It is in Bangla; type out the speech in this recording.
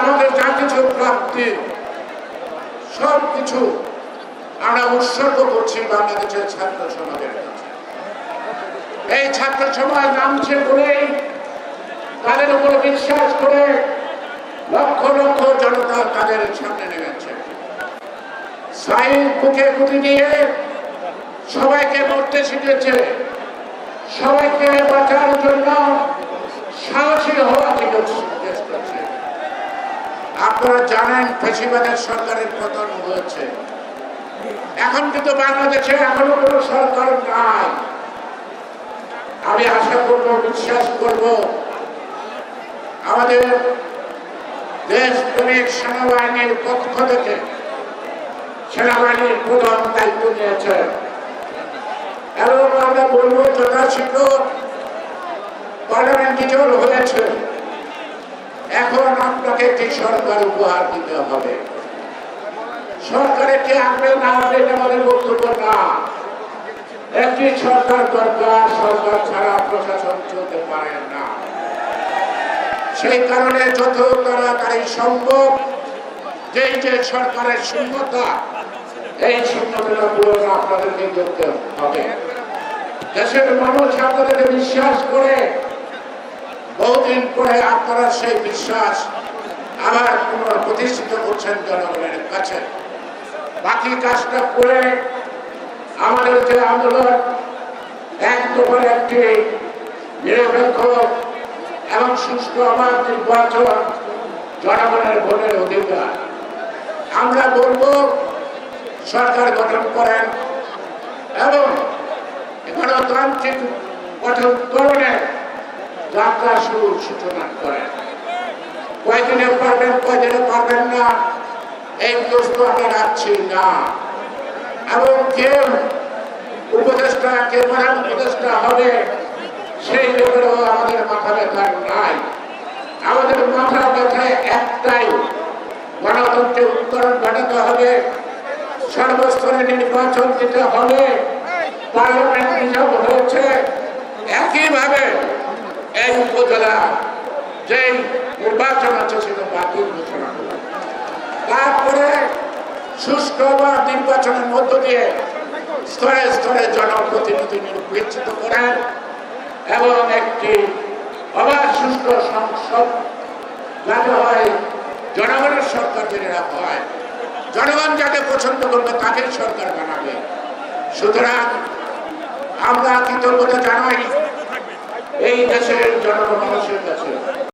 আমাদের যা কিছু প্রাপ্তি, সব কিছু আমরা উৎসর্গ করছি বাংলাদেশের ছাত্র সমাজের এই ছাত্র সমাজ নামছে বলেই তাদের উপর বিশ্বাস করে লক্ষ লক্ষ জনতা তাদের সামনে নেমেছে। বুকে গুটি দিয়ে সবাইকে মরতে শিখেছে। সবাইকে বাঁচার জন্য সাহসী হওয়া থেকে আপনারা জানেন ফেসিবাদের সরকারের পতন হয়েছে। এখন কিন্তু বাংলাদেশে এখনও কোনো সরকার নাই। আমি আশা করব, বিশ্বাস করব, আমাদের দেশ প্রেমিক সেনাবাহিনীর পক্ষ থেকে সেনাবাহিনীর প্রধান দায়িত্ব নিয়েছে। এবং আমরা বলব, যথাশীঘ্র পার্লামেন্ট হয়েছে। এখন আপনাকে একটি সরকার উপহার দিতে হবে। সরকারে কে আসবে না এটা আমাদের বক্তব্য না। একটি সরকার দরকার, সরকার ছাড়া প্রশাসন চলতে পারে না। সেই কারণে যত তাড়াতাড়ি সম্ভব যেই যে সরকারের শূন্যতা, এই শূন্যতা পূরণ আপনাদেরকে করতে হবে। দেশের মানুষ আপনাদেরকে বিশ্বাস করে বহুদিন পরে আপনারা সেই বিশ্বাস আবার পুনঃপ্রতিষ্ঠিত করছেন জনগণের কাছে। বাকি কাজটা করে আমাদের যে আন্দোলন, এক দফার একটি নিরপেক্ষ এবং সুস্থ আমার নির্বাচন জনগণের ভোটের অধিকার। আমরা বলব, সরকার গঠন করেন এবং গণতান্ত্রিক গঠন করণের যাত্রা শুরু সূচনা করেন কয়দিনে পারবেন কয়দিনে পারবেন না, এই প্রশ্ন আমরা রাখছি না। এবং কেউ উপদেষ্টা কে প্রধান উপদেষ্টা হবে, সেই ব্যাপারেও আমাদের মাথা ব্যথার নাই। আমাদের মাথা ব্যথায় একটাই গণতন্ত্রের উত্তরণ ঘটাতে হবে, সর্বস্তরে নির্বাচন দিতে হবে, পার্লামেন্ট রিজার্ভ হয়েছে। একইভাবে এই উপজেলা যেই নির্বাচন আছে সেটা বাতিল ঘোষণা করবে তারপরে সুষ্ঠু বা নির্বাচনের মধ্য দিয়ে স্তরে স্তরে জনপ্রতিনিধি নির্বাচিত করেন এবং একটি অবাধ সুষ্ঠু সংসদ যাতে হয়, জনগণের সরকার যেটা হয়, জনগণ যাকে পছন্দ করবে তাকেই সরকার বানাবে। সুতরাং আমরা কৃতজ্ঞতা জানাই এই দেশের জনগণ মানুষের কাছে।